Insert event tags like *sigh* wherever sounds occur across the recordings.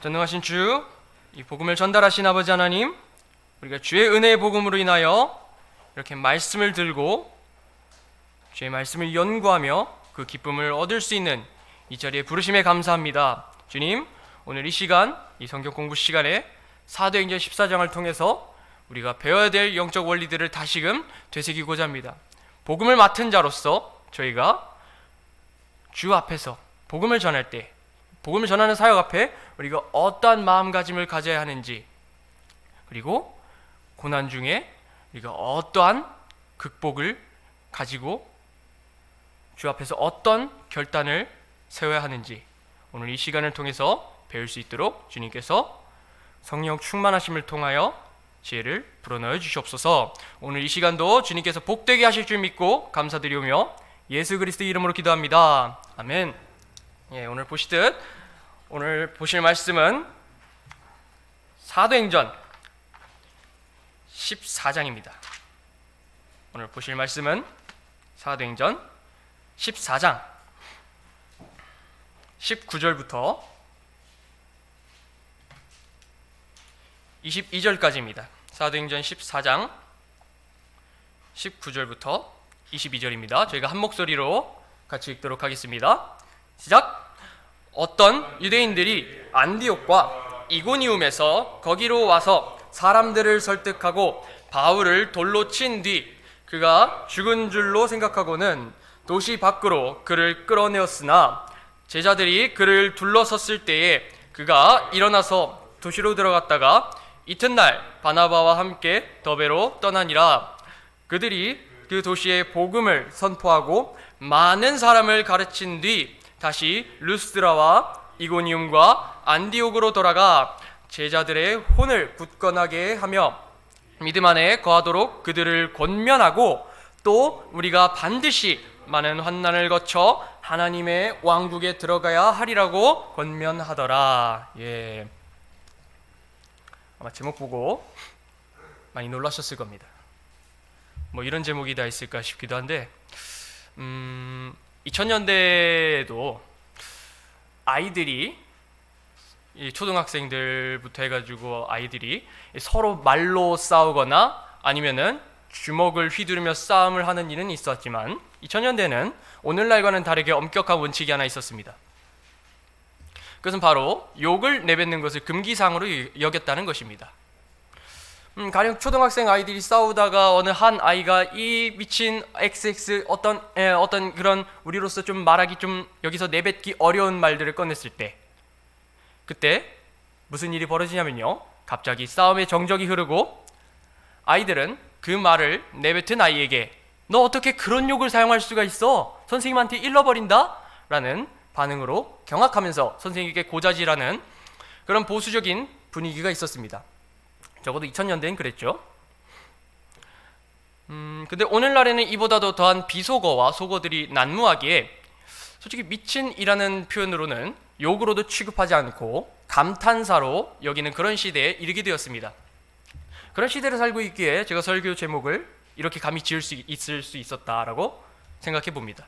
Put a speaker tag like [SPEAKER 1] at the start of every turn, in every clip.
[SPEAKER 1] 전능하신 주, 이 복음을 전달하신 아버지 하나님, 우리가 주의 은혜의 복음으로 인하여 이렇게 말씀을 들고 주의 말씀을 연구하며 그 기쁨을 얻을 수 있는 이 자리에 부르심에 감사합니다. 주님, 오늘 이 시간, 이 성경 공부 시간에 사도행전 14장을 통해서 우리가 배워야 될 영적 원리들을 다시금 되새기고자 합니다. 복음을 맡은 자로서 저희가 주 앞에서 복음을 전할 때 복음을 전하는 사역 앞에 우리가 어떠한 마음가짐을 가져야 하는지 그리고 고난 중에 우리가 어떠한 극복을 가지고 주 앞에서 어떤 결단을 세워야 하는지 오늘 이 시간을 통해서 배울 수 있도록 주님께서 성령 충만하심을 통하여 지혜를 불어넣어 주시옵소서. 오늘 이 시간도 주님께서 복되게 하실 줄 믿고 감사드리오며 예수 그리스도 이름으로 기도합니다. 아멘. 예, 오늘 보시듯 오늘 보실 말씀은 사도행전 14장입니다. 오늘 보실 말씀은 사도행전 14장 19절부터 22절까지입니다. 사도행전 14장 19절부터 22절입니다. 저희가 한 목소리로 같이 읽도록 하겠습니다. 시작. 어떤 유대인들이 안디옥과 이고니움에서 거기로 와서 사람들을 설득하고 바울을 돌로 친 뒤 그가 죽은 줄로 생각하고는 도시 밖으로 그를 끌어내었으나 제자들이 그를 둘러섰을 때에 그가 일어나서 도시로 들어갔다가 이튿날 바나바와 함께 더베로 떠나니라. 그들이 그 도시에 복음을 선포하고 많은 사람을 가르친 뒤 다시 루스드라와 이고니움과 안디옥으로 돌아가 제자들의 혼을 굳건하게 하며 믿음 안에 거하도록 그들을 권면하고 또 우리가 반드시 많은 환난을 거쳐 하나님의 왕국에 들어가야 하리라고 권면하더라. 예. 아마 제목 보고 많이 놀라셨을 겁니다. 뭐 이런 제목이 다 있을까 싶기도 한데, 음, 2000년대에도 아이들이 이 초등학생들부터 해가지고 아이들이 서로 말로 싸우거나 아니면은 주먹을 휘두르며 싸움을 하는 일은 있었지만 2000년대는 오늘날과는 다르게 엄격한 원칙이 하나 있었습니다. 그것은 바로 욕을 내뱉는 것을 금기상으로 여겼다는 것입니다. 음, 가령 초등학생 아이들이 싸우다가 어느 한 아이가 이 미친 XX 어떤 에, 어떤 그런 우리로서 좀 말하기 좀 여기서 내뱉기 어려운 말들을 꺼냈을 때 그때 무슨 일이 벌어지냐면요. 갑자기 싸움의 정적이 흐르고 아이들은 그 말을 내뱉은 아이에게 너 어떻게 그런 욕을 사용할 수가 있어? 선생님한테 일러버린다? 라는 반응으로 경악하면서 선생님에게 고자질하는 그런 보수적인 분위기가 있었습니다. 적어도 2000년대엔 그랬죠. 음, 근데 오늘날에는 이보다도 더한 비속어와 속어들이 난무하기에 솔직히 미친이라는 표현으로는 욕으로도 취급하지 않고 감탄사로 여기는 그런 시대에 이르게 되었습니다. 그런 시대를 살고 있기에 제가 설교 제목을 이렇게 감히 지을 수 있을 수 있었다라고 생각해 봅니다.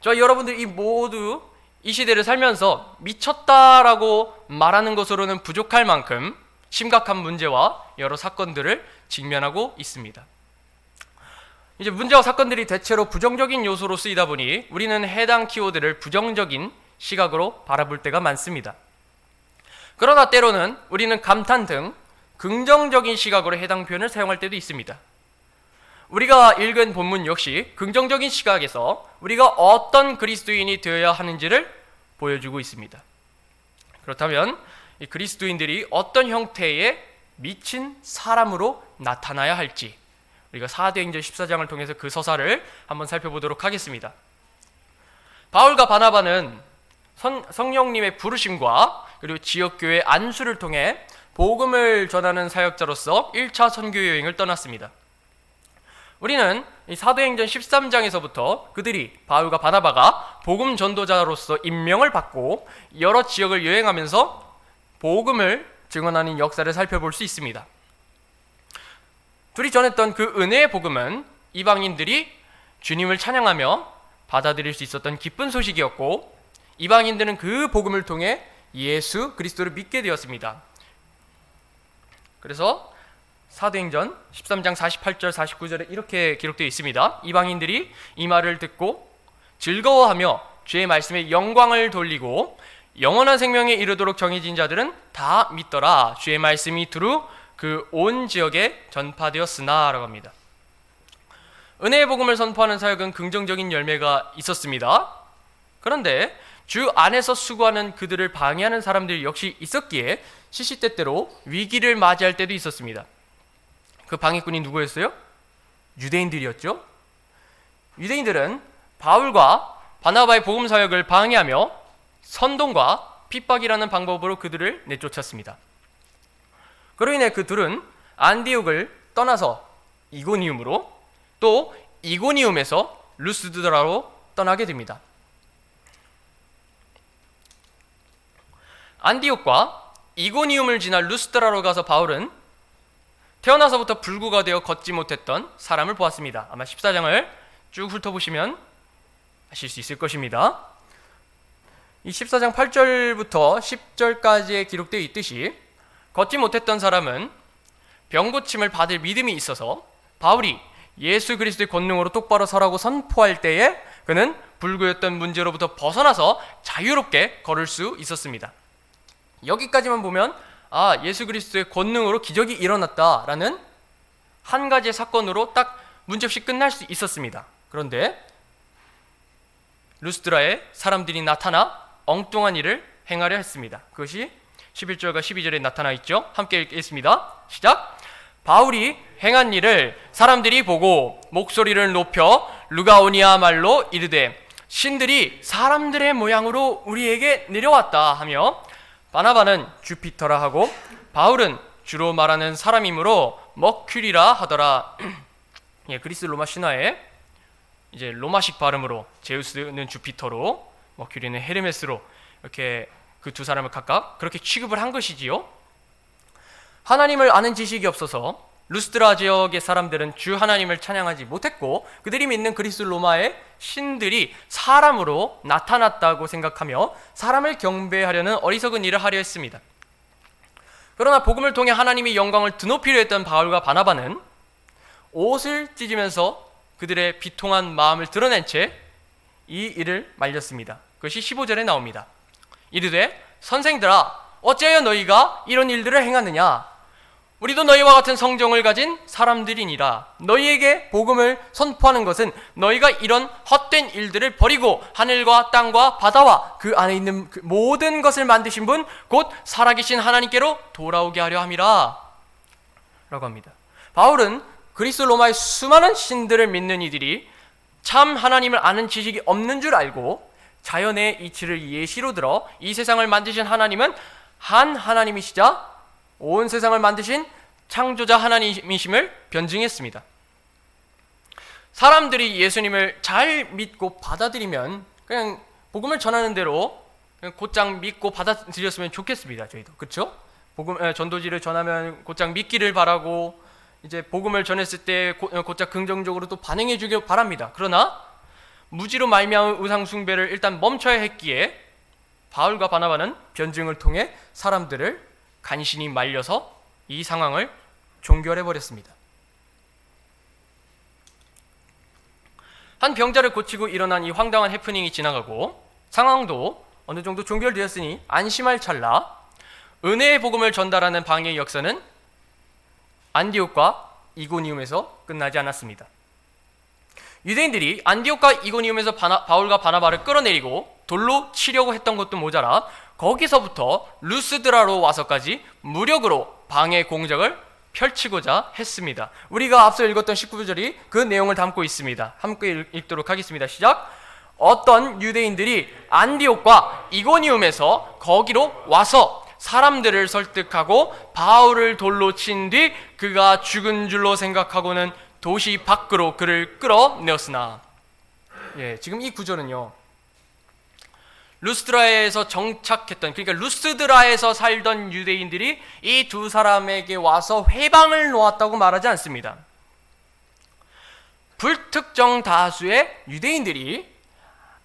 [SPEAKER 1] 저 여러분들 이 모두 이 시대를 살면서 미쳤다라고 말하는 것으로는 부족할 만큼 심각한 문제와 여러 사건들을 직면하고 있습니다. 이제 문제와 사건들이 대체로 부정적인 요소로 쓰이다 보니 우리는 해당 키워드를 부정적인 시각으로 바라볼 때가 많습니다. 그러나 때로는 우리는 감탄 등 긍정적인 시각으로 해당 표현을 사용할 때도 있습니다. 우리가 읽은 본문 역시 긍정적인 시각에서 우리가 어떤 그리스도인이 되어야 하는지를 보여주고 있습니다. 그렇다면 이 그리스도인들이 어떤 형태의 미친 사람으로 나타나야 할지 우리가 사도행전 14장을 통해서 그 서사를 한번 살펴보도록 하겠습니다. 바울과 바나바는 선, 성령님의 부르심과 그리고 지역교회 안수를 통해 복음을 전하는 사역자로서 1차 선교 여행을 떠났습니다. 우리는 이 사도행전 13장에서부터 그들이 바울과 바나바가 복음 전도자로서 임명을 받고 여러 지역을 여행하면서 복음을 증언하는 역사를 살펴볼 수 있습니다. 둘이 전했던 그 은혜의 복음은 이방인들이 주님을 찬양하며 받아들일 수 있었던 기쁜 소식이었고 이방인들은 그 복음을 통해 예수 그리스도를 믿게 되었습니다. 그래서 사도행전 13장 48절 49절에 이렇게 기록되어 있습니다. 이방인들이 이 말을 듣고 즐거워하며 주의 말씀에 영광을 돌리고 영원한 생명에 이르도록 정해진 자들은 다 믿더라. 주의 말씀이 두루 그 온 지역에 전파되었으나라고 합니다. 은혜의 복음을 선포하는 사역은 긍정적인 열매가 있었습니다. 그런데 주 안에서 수고하는 그들을 방해하는 사람들이 역시 있었기에 시시때때로 위기를 맞이할 때도 있었습니다. 그 방해꾼이 누구였어요? 유대인들이었죠. 유대인들은 바울과 바나바의 복음 사역을 방해하며 선동과 핍박이라는 방법으로 그들을 내쫓았습니다. 그로 인해 그들은 안디옥을 떠나서 이고니움으로 또 이고니움에서 루스드라로 떠나게 됩니다. 안디옥과 이고니움을 지나 루스드라로 가서 바울은 태어나서부터 불구가 되어 걷지 못했던 사람을 보았습니다. 아마 14장을 쭉 훑어보시면 아실 수 있을 것입니다. 이 14장 8절부터 10절까지에 기록되어 있듯이 걷지 못했던 사람은 병고침을 받을 믿음이 있어서 바울이 예수 그리스도의 권능으로 똑바로 서라고 선포할 때에 그는 불구였던 문제로부터 벗어나서 자유롭게 걸을 수 있었습니다. 여기까지만 보면 아 예수 그리스도의 권능으로 기적이 일어났다라는 한 가지의 사건으로 딱 문제없이 끝날 수 있었습니다. 그런데 루스드라에 사람들이 나타나 엉뚱한 일을 행하려 했습니다. 그것이 11절과 12절에 나타나 있죠. 함께 읽겠습니다. 시작. 바울이 행한 일을 사람들이 보고 목소리를 높여 루가오니아 말로 이르되 신들이 사람들의 모양으로 우리에게 내려왔다 하며 바나바는 주피터라 하고 바울은 주로 말하는 사람이므로 머큐리라 하더라. *clears throat* 예, 그리스 로마 신화에 이제 로마식 발음으로 제우스는 주피터로 머큐리는 헤르메스로 이렇게 그 두 사람을 각각 그렇게 취급을 한 것이지요. 하나님을 아는 지식이 없어서 루스드라 지역의 사람들은 주 하나님을 찬양하지 못했고 그들이 믿는 그리스 로마의 신들이 사람으로 나타났다고 생각하며 사람을 경배하려는 어리석은 일을 하려 했습니다. 그러나 복음을 통해 하나님의 영광을 드높이려 했던 바울과 바나바는 옷을 찢으면서 그들의 비통한 마음을 드러낸 채 이 일을 말렸습니다. 그것이 15절에 나옵니다. 이르되 선생들아 어찌하여 너희가 이런 일들을 행하느냐? 우리도 너희와 같은 성정을 가진 사람들이니라. 너희에게 복음을 선포하는 것은 너희가 이런 헛된 일들을 버리고 하늘과 땅과 바다와 그 안에 있는 그 모든 것을 만드신 분 곧 살아계신 하나님께로 돌아오게 하려 함이라. 라고 합니다. 바울은 그리스 로마의 수많은 신들을 믿는 이들이 참 하나님을 아는 지식이 없는 줄 알고 자연의 이치를 예시로 들어 이 세상을 만드신 하나님은 한 하나님이시자 온 세상을 만드신 창조자 하나님이심을 변증했습니다. 사람들이 예수님을 잘 믿고 받아들이면 그냥 복음을 전하는 대로 곧장 믿고 받아들였으면 좋겠습니다. 저희도 그렇죠? 복음 에, 전도지를 전하면 곧장 믿기를 바라고 이제 복음을 전했을 때 곧- 곧장 긍정적으로 또 반응해 주길 바랍니다. 그러나 무지로 말미암은 우상 숭배를 일단 멈춰야 했기에 바울과 바나바는 변증을 통해 사람들을 간신히 말려서 이 상황을 종결해 버렸습니다. 한 병자를 고치고 일어난 이 황당한 해프닝이 지나가고 상황도 어느 정도 종결되었으니 안심할 찰나 은혜의 복음을 전달하는 방해의 역사는 안디옥과 이고니움에서 끝나지 않았습니다. 유대인들이 안디옥과 이고니움에서 바나, 바울과 바나바를 끌어내리고 돌로 치려고 했던 것도 모자라 거기서부터 루스드라로 와서까지 무력으로 방해 공작을 펼치고자 했습니다. 우리가 앞서 읽었던 19절이 그 내용을 담고 있습니다. 함께 읽- 읽도록 하겠습니다. 시작. 어떤 유대인들이 안디옥과 이고니움에서 거기로 와서 사람들을 설득하고 바울을 돌로 친 뒤 그가 죽은 줄로 생각하고는 도시 밖으로 그를 끌어내었으나 예, 지금 이 구절은요. 루스드라에서 정착했던 그러니까 루스드라에서 살던 유대인들이 이 두 사람에게 와서 회방을 놓았다고 말하지 않습니다. 불특정 다수의 유대인들이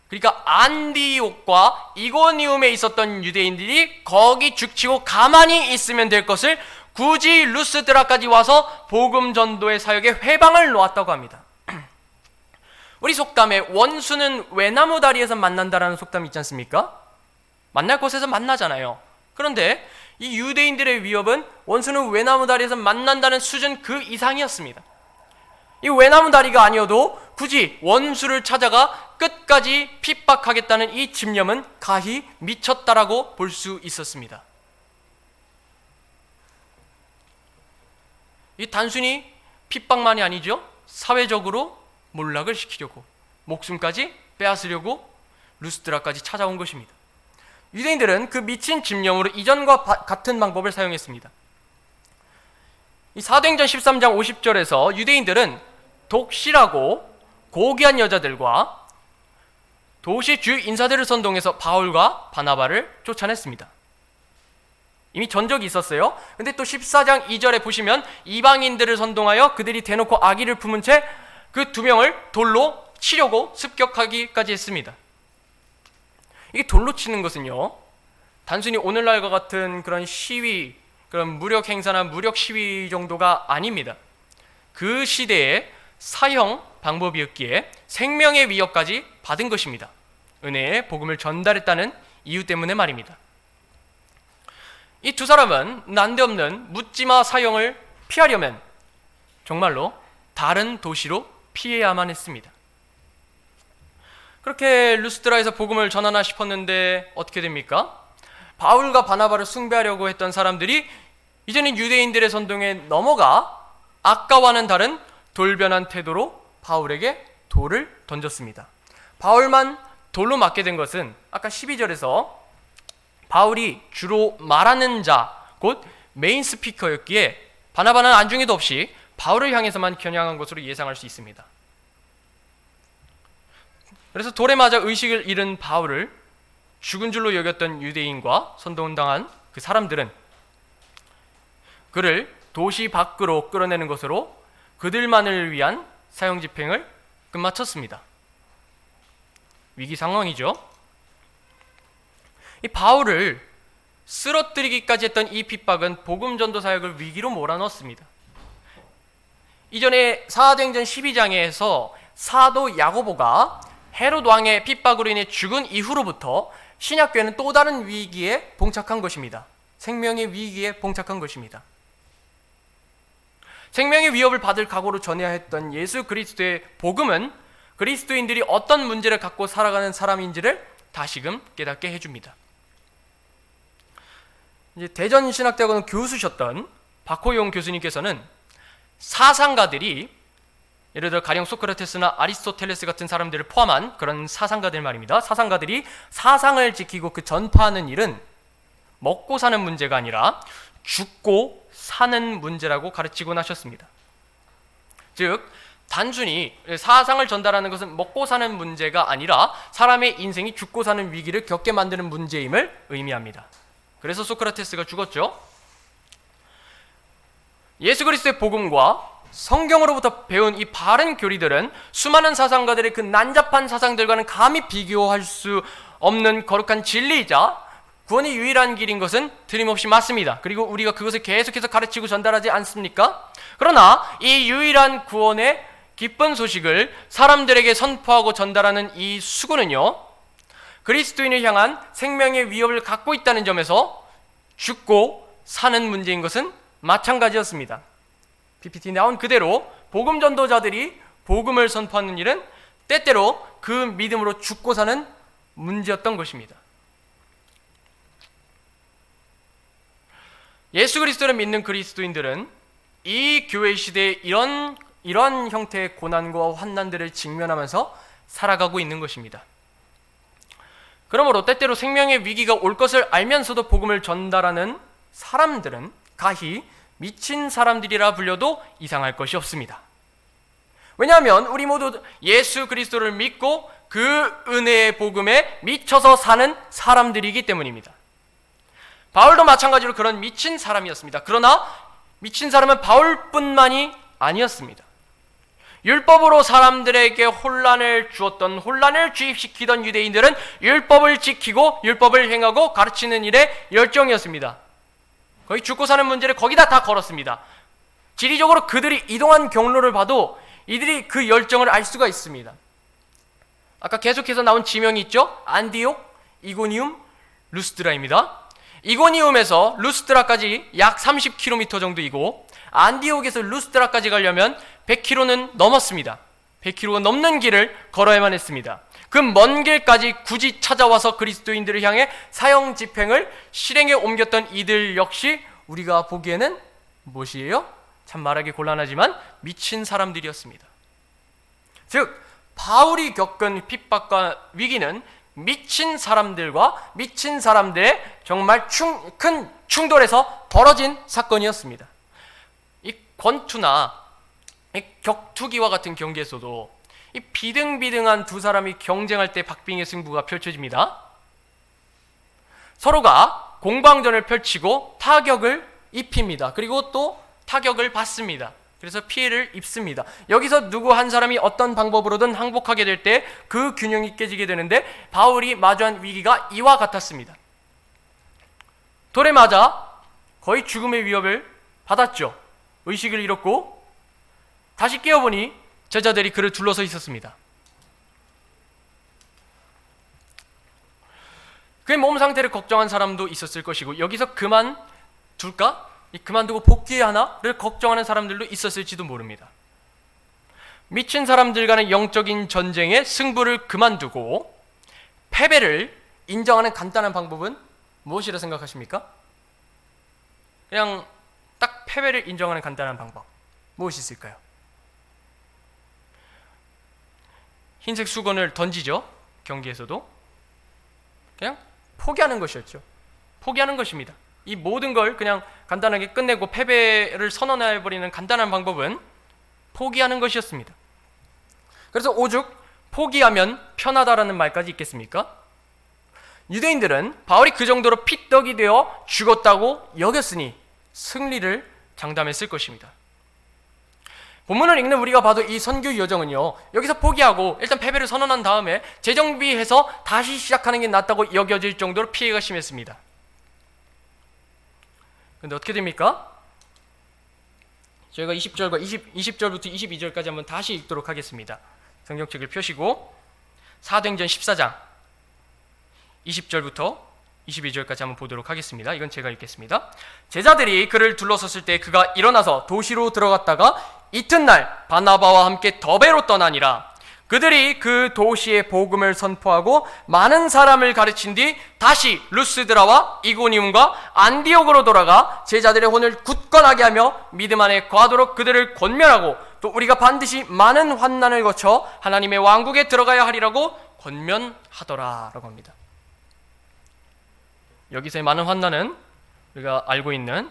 [SPEAKER 1] 그러니까 안디옥과 이고니움에 있었던 유대인들이 거기 죽치고 가만히 있으면 될 것을 굳이 루스드라까지 와서 복음 전도의 사역에 회방을 놓았다고 합니다. *clears throat* 우리 속담에 원수는 외나무 다리에서 만난다라는 속담이 있지 않습니까? 만날 곳에서 만나잖아요. 그런데 이 유대인들의 위협은 원수는 외나무 다리에서 만난다는 수준 그 이상이었습니다. 이 외나무 다리가 아니어도 굳이 원수를 찾아가 끝까지 핍박하겠다는 이 집념은 가히 미쳤다라고 볼 수 있었습니다. 이 단순히 핍박만이 아니죠. 사회적으로 몰락을 시키려고 목숨까지 빼앗으려고 루스드라까지 찾아온 것입니다. 유대인들은 그 미친 집념으로 이전과 바, 같은 방법을 사용했습니다. 이 사도행전 13장 50절에서 유대인들은 독실하고 고귀한 여자들과 도시 주 인사들을 선동해서 바울과 바나바를 쫓아냈습니다. 이미 전적이 있었어요. 근데 또 14장 2절에 보시면 이방인들을 선동하여 그들이 대놓고 아기를 품은 채 그 두 명을 돌로 치려고 습격하기까지 했습니다. 이게 돌로 치는 것은요. 단순히 오늘날과 같은 그런 시위, 그런 무력 행사나 무력 시위 정도가 아닙니다. 그 시대에 사형 방법이었기에 생명의 위협까지 받은 것입니다. 은혜의 복음을 전달했다는 이유 때문에 말입니다. 이 두 사람은 난데없는 묻지마 사형을 피하려면 정말로 다른 도시로 피해야만 했습니다. 그렇게 루스드라에서 복음을 전하나 싶었는데 어떻게 됩니까? 바울과 바나바를 숭배하려고 했던 사람들이 이제는 유대인들의 선동에 넘어가 아까와는 다른 돌변한 태도로 바울에게 돌을 던졌습니다. 바울만 돌로 맞게 된 것은 아까 12절에서 바울이 주로 말하는 자, 곧 메인 스피커였기에 바나바는 안중에도 없이 바울을 향해서만 겨냥한 것으로 예상할 수 있습니다. 그래서 돌에 맞아 의식을 잃은 바울을 죽은 줄로 여겼던 유대인과 선동당한 그 사람들은 그를 도시 밖으로 끌어내는 것으로 그들만을 위한 사형 집행을 끝마쳤습니다. 위기 상황이죠. 이 바울을 쓰러뜨리기까지 했던 이 핍박은 복음 전도 사역을 위기로 몰아넣었습니다. 이전에 사도행전 12장에서 사도 야고보가 헤롯 왕의 핍박으로 인해 죽은 이후로부터 신약교회는 또 다른 위기에 봉착한 것입니다. 생명의 위기에 봉착한 것입니다. 생명의 위협을 받을 각오로 전해야 했던 예수 그리스도의 복음은 그리스도인들이 어떤 문제를 갖고 살아가는 사람인지를 다시금 깨닫게 해줍니다. 이제 대전 신학대학원 교수셨던 박호용 교수님께서는 사상가들이 예를 들어 가령 소크라테스나 아리스토텔레스 같은 사람들을 포함한 그런 사상가들 말입니다. 사상가들이 사상을 지키고 그 전파하는 일은 먹고 사는 문제가 아니라 죽고 사는 문제라고 가르치곤 하셨습니다. 즉 단순히 사상을 전달하는 것은 먹고 사는 문제가 아니라 사람의 인생이 죽고 사는 위기를 겪게 만드는 문제임을 의미합니다. 그래서 소크라테스가 죽었죠. 예수 그리스도의 복음과 성경으로부터 배운 이 바른 교리들은 수많은 사상가들의 그 난잡한 사상들과는 감히 비교할 수 없는 거룩한 진리이자 구원의 유일한 길인 것은 틀림없이 맞습니다. 그리고 우리가 그것을 계속해서 가르치고 전달하지 않습니까? 그러나 이 유일한 구원의 기쁜 소식을 사람들에게 선포하고 전달하는 이 수고는요, 그리스도인을 향한 생명의 위협을 갖고 있다는 점에서 죽고 사는 문제인 것은 마찬가지였습니다. PPT 나온 그대로 복음 전도자들이 복음을 선포하는 일은 때때로 그 믿음으로 죽고 사는 문제였던 것입니다. 예수 그리스도를 믿는 그리스도인들은 이 교회 시대에 이런 이런 형태의 고난과 환난들을 직면하면서 살아가고 있는 것입니다. 그러므로 때때로 생명의 위기가 올 것을 알면서도 복음을 전달하는 사람들은 가히 미친 사람들이라 불려도 이상할 것이 없습니다. 왜냐하면 우리 모두 예수 그리스도를 믿고 그 은혜의 복음에 미쳐서 사는 사람들이기 때문입니다. 바울도 마찬가지로 그런 미친 사람이었습니다. 그러나 미친 사람은 바울뿐만이 아니었습니다. 율법으로 사람들에게 혼란을 주었던 혼란을 주입시키던 유대인들은 율법을 지키고 율법을 행하고 가르치는 일에 열정이었습니다. 거의 죽고 사는 문제를 거기다 다 걸었습니다. 지리적으로 그들이 이동한 경로를 봐도 이들이 그 열정을 알 수가 있습니다. 아까 계속해서 나온 지명이 있죠? 안디옥, 이고니움, 루스드라입니다. 이고니움에서 루스드라까지 약 30km 정도이고 안디옥에서 루스드라까지 가려면 100km는 넘었습니다. 100km가 넘는 길을 걸어야만 했습니다. 그 먼 길까지 굳이 찾아와서 그리스도인들을 향해 사형 집행을 실행에 옮겼던 이들 역시 우리가 보기에는 무엇이에요? 참 말하기 곤란하지만 미친 사람들이었습니다. 즉 바울이 겪은 핍박과 위기는 미친 사람들과 미친 사람들의 정말 충, 큰 충돌에서 벌어진 사건이었습니다. 이 권투나 이 격투기와 같은 경기에서도 이 비등비등한 두 사람이 경쟁할 때 박빙의 승부가 펼쳐집니다. 서로가 공방전을 펼치고 타격을 입힙니다. 그리고 또 타격을 받습니다. 그래서 피해를 입습니다. 여기서 누구 한 사람이 어떤 방법으로든 항복하게 될 때 그 균형이 깨지게 되는데 바울이 마주한 위기가 이와 같았습니다. 돌에 맞아 거의 죽음의 위협을 받았죠. 의식을 잃었고 다시 깨어보니 제자들이 그를 둘러서 있었습니다. 그의 몸 상태를 걱정한 사람도 있었을 것이고 여기서 그만 둘까? 이 그만두고 복귀해야 하나를 걱정하는 사람들도 있었을지도 모릅니다. 미친 사람들과의 영적인 전쟁의 승부를 그만두고 패배를 인정하는 간단한 방법은 무엇이라 생각하십니까? 그냥 딱 패배를 인정하는 간단한 방법 무엇이 있을까요? 흰색 수건을 던지죠 경기에서도 그냥 포기하는 것이었죠. 포기하는 것입니다. 이 모든 걸 그냥 간단하게 끝내고 패배를 선언해 버리는 간단한 방법은 포기하는 것이었습니다. 그래서 오죽 포기하면 편하다라는 말까지 있겠습니까? 유대인들은 바울이 그 정도로 피떡이 되어 죽었다고 여겼으니 승리를 장담했을 것입니다. 본문을 읽는 우리가 봐도 이 선교 여정은요, 여기서 포기하고 일단 패배를 선언한 다음에 재정비해서 다시 시작하는 게 낫다고 여겨질 정도로 피해가 심했습니다. 근데 어떻게 됩니까? 저희가 20절과 20, 20절부터 22절까지 한번 다시 읽도록 하겠습니다. 성경책을 펴시고 사도행전 14장 20절부터 22절까지 한번 보도록 하겠습니다. 이건 제가 읽겠습니다. 제자들이 그를 둘러섰을 때 그가 일어나서 도시로 들어갔다가 이튿날 바나바와 함께 더베로 떠나니라. 그들이 그 도시에 복음을 선포하고 많은 사람을 가르친 뒤 다시 루스드라와 이고니움과 안디옥으로 돌아가 제자들의 혼을 굳건하게 하며 믿음 안에 과도록 그들을 권면하고 또 우리가 반드시 많은 환난을 거쳐 하나님의 왕국에 들어가야 하리라고 권면하더라라고 합니다. 여기서의 많은 환난은 우리가 알고 있는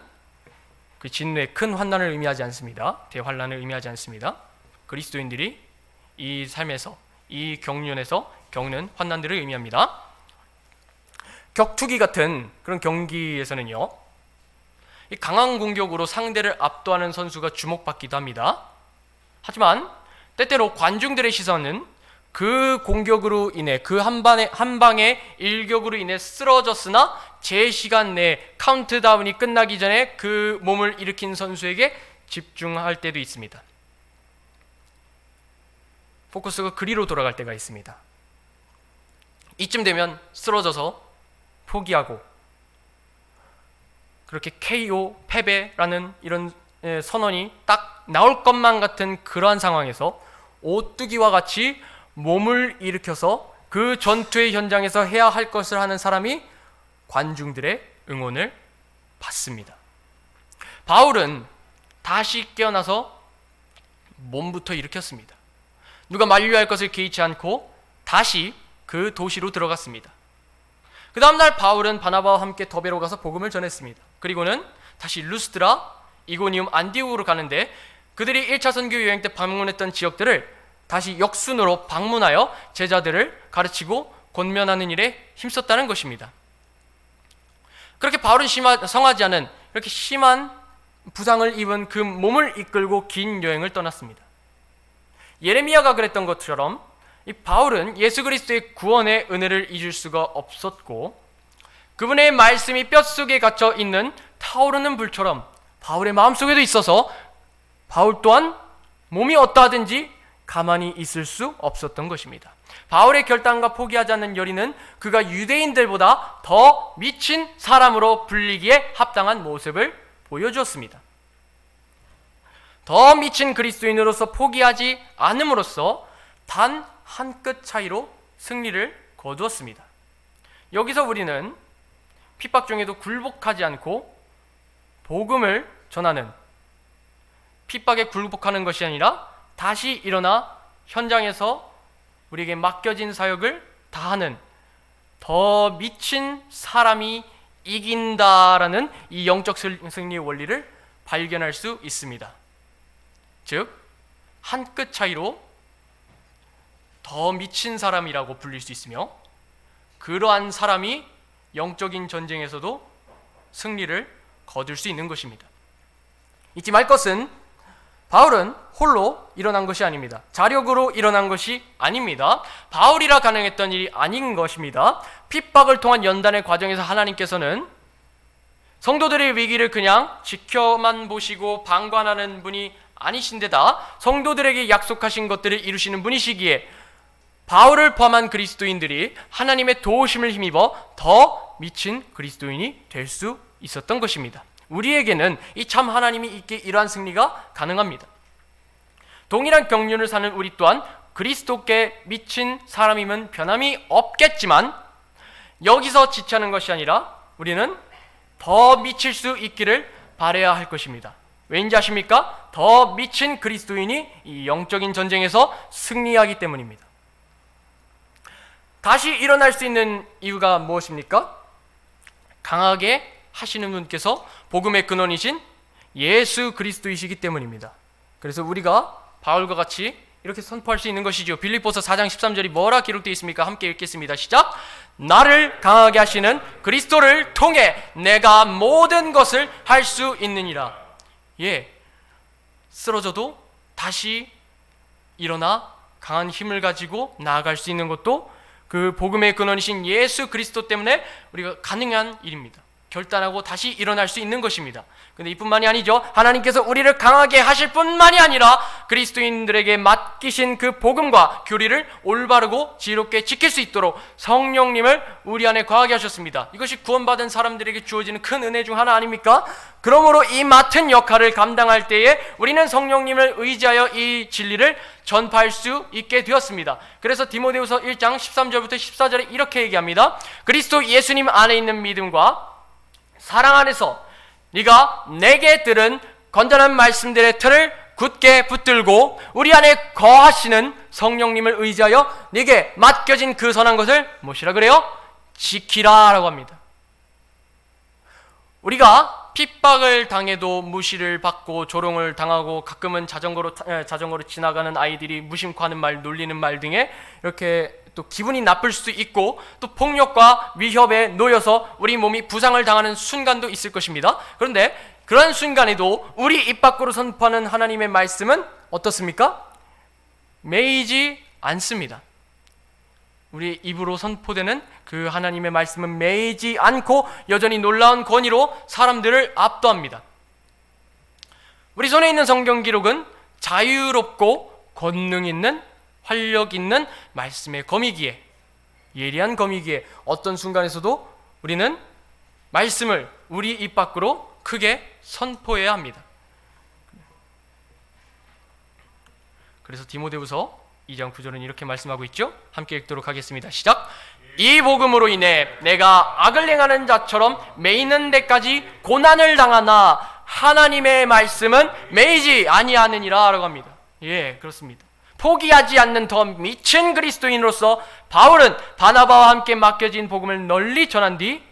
[SPEAKER 1] 그 진노의 큰 환난을 의미하지 않습니다. 대환란을 의미하지 않습니다. 그리스도인들이 이 삶에서 이 경륜에서 겪는 환난들을 의미합니다. 격투기 같은 그런 경기에서는요. 이 강한 공격으로 상대를 압도하는 선수가 주목받기도 합니다. 하지만 때때로 관중들의 시선은 그 공격으로 인해 그 한 방의 한 방의 일격으로 인해 쓰러졌으나 제 시간 내에 카운트다운이 끝나기 전에 그 몸을 일으킨 선수에게 집중할 때도 있습니다. 포커스가 그리로 돌아갈 때가 있습니다. 이쯤 되면 쓰러져서 포기하고 그렇게 KO 패배라는 이런 예, 선언이 딱 나올 것만 같은 그러한 상황에서 오뚜기와 같이 몸을 일으켜서 그 전투의 현장에서 해야 할 것을 하는 사람이 관중들의 응원을 받습니다. 바울은 다시 깨어나서 몸부터 일으켰습니다. 누가 만류할 것을 개의치 않고 다시 그 도시로 들어갔습니다. 그 다음날 바울은 바나바와 함께 더베로 가서 복음을 전했습니다. 그리고는 다시 루스드라, 이고니움, 안디옥으로 가는데 그들이 1차 선교 여행 때 방문했던 지역들을 다시 역순으로 방문하여 제자들을 가르치고 권면하는 일에 힘썼다는 것입니다. 그렇게 바울은 심하, 성하지 않은 이렇게 심한 부상을 입은 그 몸을 이끌고 긴 여행을 떠났습니다. 예레미야가 그랬던 것처럼 이 바울은 예수 그리스도의 구원의 은혜를 잊을 수가 없었고 그분의 말씀이 뼛속에 갇혀 있는 타오르는 불처럼 바울의 마음속에도 있어서 바울 또한 몸이 어떠하든지 가만히 있을 수 없었던 것입니다. 바울의 결단과 포기하지 않는 열의는 그가 유대인들보다 더 미친 사람으로 불리기에 합당한 모습을 보여주었습니다. 더 미친 그리스도인으로서 포기하지 않음으로써 단 한 끗 차이로 승리를 거두었습니다. 여기서 우리는 핍박 중에도 굴복하지 않고 복음을 전하는 핍박에 굴복하는 것이 아니라 다시 일어나 현장에서 우리에게 맡겨진 사역을 다하는 더 미친 사람이 이긴다라는 이 영적 승리의 원리를 발견할 수 있습니다. 즉, 한 끗 차이로 더 미친 사람이라고 불릴 수 있으며 그러한 사람이 영적인 전쟁에서도 승리를 거둘 수 있는 것입니다. 잊지 말 것은 바울은 홀로 일어난 것이 아닙니다. 자력으로 일어난 것이 아닙니다. 바울이라 가능했던 일이 아닌 것입니다. 핍박을 통한 연단의 과정에서 하나님께서는 성도들의 위기를 그냥 지켜만 보시고 방관하는 분이 아니신데다 성도들에게 약속하신 것들을 이루시는 분이시기에 바울을 포함한 그리스도인들이 하나님의 도우심을 힘입어 더 미친 그리스도인이 될 수 있었던 것입니다. 우리에게는 이 참 하나님이 있게 이러한 승리가 가능합니다. 동일한 경륜을 사는 우리 또한 그리스도께 미친 사람이면 변함이 없겠지만 여기서 지체하는 것이 아니라 우리는 더 미칠 수 있기를 바래야 할 것입니다. 왠지 아십니까? 더 미친 그리스도인이 이 영적인 전쟁에서 승리하기 때문입니다. 다시 일어날 수 있는 이유가 무엇입니까? 강하게 하시는 분께서 복음의 근원이신 예수 그리스도이시기 때문입니다. 그래서 우리가 바울과 같이 이렇게 선포할 수 있는 것이죠. 빌립보서 4장 13절이 뭐라 기록되어 있습니까? 함께 읽겠습니다. 시작. 나를 강하게 하시는 그리스도를 통해 내가 모든 것을 할 수 있느니라. 예. 쓰러져도 다시 일어나 강한 힘을 가지고 나아갈 수 있는 것도 그 복음의 근원이신 예수 그리스도 때문에 우리가 가능한 일입니다. 결단하고 다시 일어날 수 있는 것입니다. 근데 이뿐만이 아니죠. 하나님께서 우리를 강하게 하실 뿐만이 아니라 그리스도인들에게 맡기신 그 복음과 교리를 올바르고 지혜롭게 지킬 수 있도록 성령님을 우리 안에 거하게 하셨습니다. 이것이 구원받은 사람들에게 주어지는 큰 은혜 중 하나 아닙니까? 그러므로 이 맡은 역할을 감당할 때에 우리는 성령님을 의지하여 이 진리를 전파할 수 있게 되었습니다. 그래서 디모데후서 1장 13절부터 14절에 이렇게 얘기합니다. 그리스도 예수님 안에 있는 믿음과 사랑 안에서 네가 내게 들은 건전한 말씀들의 틀을 굳게 붙들고 우리 안에 거하시는 성령님을 의지하여 네게 맡겨진 그 선한 것을 무엇이라 그래요? 지키라라고 합니다. 우리가 핍박을 당해도 무시를 받고 조롱을 당하고 가끔은 자전거로 자전거로 지나가는 아이들이 무심코 하는 말, 놀리는 말 등에 이렇게 또 기분이 나쁠 수 있고 또 폭력과 위협에 놓여서 우리 몸이 부상을 당하는 순간도 있을 것입니다. 그런데 그런 순간에도 우리 입 밖으로 선포하는 하나님의 말씀은 어떻습니까? 매이지 않습니다. 우리 입으로 선포되는 그 하나님의 말씀은 매이지 않고 여전히 놀라운 권위로 사람들을 압도합니다. 우리 손에 있는 성경 기록은 자유롭고 권능 있는 활력 있는 말씀의 검이기에 예리한 검이기에 어떤 순간에서도 우리는 말씀을 우리 입 밖으로 크게 선포해야 합니다. 그래서 디모데후서 2장 9절은 이렇게 말씀하고 있죠. 함께 읽도록 하겠습니다. 시작. 이 복음으로 인해 내가 악을 행하는 자처럼 매이는 데까지 고난을 당하나 하나님의 말씀은 매이지 아니하느니라라고 합니다. 예, 그렇습니다. 포기하지 않는 더 미친 그리스도인으로서 바울은 바나바와 함께 맡겨진 복음을 널리 전한 뒤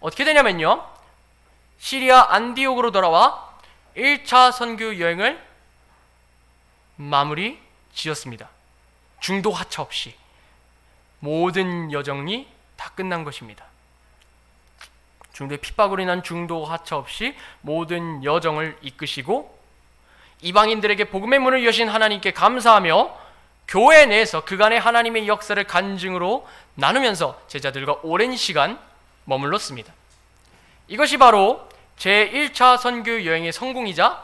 [SPEAKER 1] 어떻게 되냐면요. 시리아 안디옥으로 돌아와 1차 선교 여행을 마무리 지었습니다. 중도 하차 없이 모든 여정이 다 끝난 것입니다. 중도의 핍박으로 인한 중도 하차 없이 모든 여정을 이끄시고 이방인들에게 복음의 문을 여신 하나님께 감사하며 교회 내에서 그간의 하나님의 역사를 간증으로 나누면서 제자들과 오랜 시간 머물렀습니다. 이것이 바로 제1차 선교 여행의 성공이자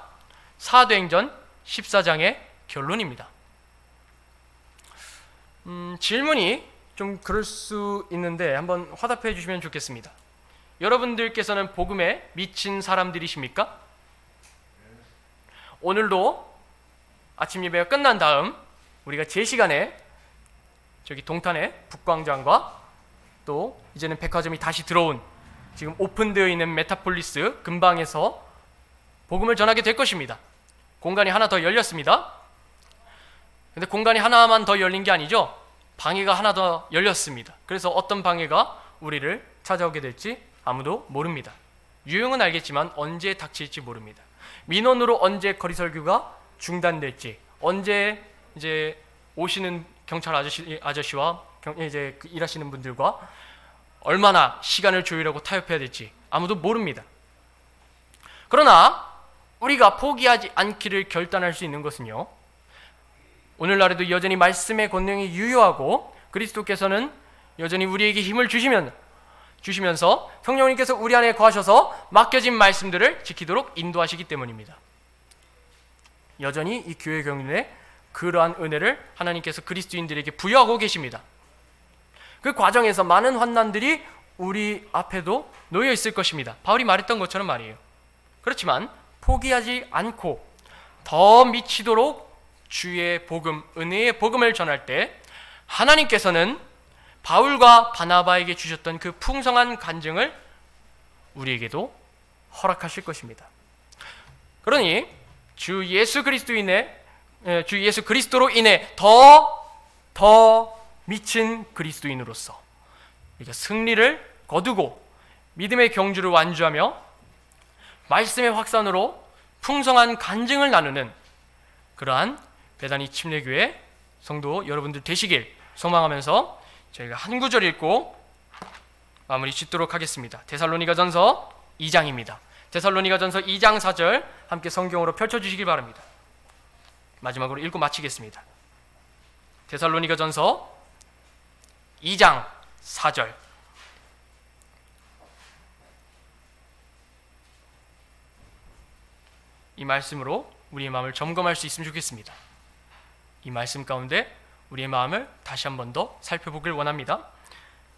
[SPEAKER 1] 사도행전 14장의 결론입니다. 음, 질문이 좀 그럴 수 있는데 한번 화답해 주시면 좋겠습니다. 여러분들께서는 복음에 미친 사람들이십니까? 오늘도 아침 예배가 끝난 다음 우리가 제 시간에 저기 동탄의 북광장과 또 이제는 백화점이 다시 들어온 지금 오픈되어 있는 메타폴리스 근방에서 복음을 전하게 될 것입니다. 공간이 하나 더 열렸습니다. 근데 공간이 하나만 더 열린 게 아니죠. 방해가 하나 더 열렸습니다. 그래서 어떤 방해가 우리를 찾아오게 될지 아무도 모릅니다. 유형은 알겠지만 언제 닥칠지 모릅니다. 민원으로 언제 거리 설교가 중단될지, 언제 이제 오시는 경찰 아저씨 아저씨와 경, 이제 그 일하시는 분들과 얼마나 시간을 조율하고 타협해야 될지 아무도 모릅니다. 그러나 우리가 포기하지 않기를 결단할 수 있는 것은요. 오늘날에도 여전히 말씀의 권능이 유효하고 그리스도께서는 여전히 우리에게 힘을 주시면 주시면서 성령님께서 우리 안에 거하셔서 맡겨진 말씀들을 지키도록 인도하시기 때문입니다. 여전히 이 교회 경륜에 그러한 은혜를 하나님께서 그리스도인들에게 부여하고 계십니다. 그 과정에서 많은 환난들이 우리 앞에도 놓여 있을 것입니다. 바울이 말했던 것처럼 말이에요. 그렇지만 포기하지 않고 더 미치도록 주의 복음, 은혜의 복음을 전할 때 하나님께서는 바울과 바나바에게 주셨던 그 풍성한 간증을 우리에게도 허락하실 것입니다. 그러니 주 예수 그리스도인의 예, 주 예수 그리스도로 인해 더 더 미친 그리스도인으로서 우리가 승리를 거두고 믿음의 경주를 완주하며 말씀의 확산으로 풍성한 간증을 나누는 그러한 배단이 침례교회 성도 여러분들 되시길 소망하면서 저희가 한 구절 읽고 마무리 짓도록 하겠습니다. 데살로니가전서 2장입니다. 데살로니가전서 2장 4절 함께 성경으로 펼쳐 주시길 바랍니다. 마지막으로 읽고 마치겠습니다. 데살로니가전서 2장 4절 이 말씀으로 우리의 마음을 점검할 수 있으면 좋겠습니다. 이 말씀 가운데 우리의 마음을 다시 한 번 더 살펴보길 원합니다.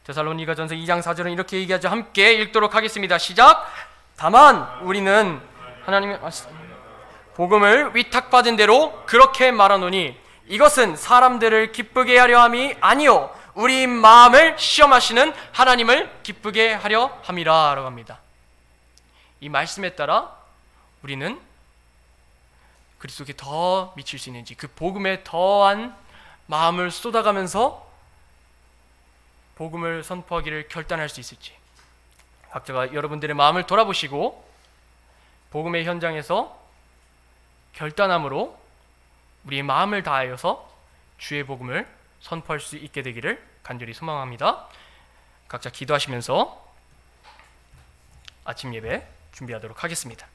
[SPEAKER 1] 데살로니가전서 2장 4절은 이렇게 얘기하죠. 함께 읽도록 하겠습니다. 시작. 다만 우리는 하나님의 복음을 위탁받은 대로 그렇게 말하노니 이것은 사람들을 기쁘게 하려 함이 아니요 우리 마음을 시험하시는 하나님을 기쁘게 하려 함이라라고 합니다. 이 말씀에 따라 우리는 그리스도께 더 미칠 수 있는지 그 복음에 더한 마음을 쏟아가면서 복음을 선포하기를 결단할 수 있을지 각자가 여러분들의 마음을 돌아보시고 복음의 현장에서 결단함으로 우리의 마음을 다하여서 주의 복음을 선포할 수 있게 되기를 간절히 소망합니다. 각자 기도하시면서 아침 예배 준비하도록 하겠습니다.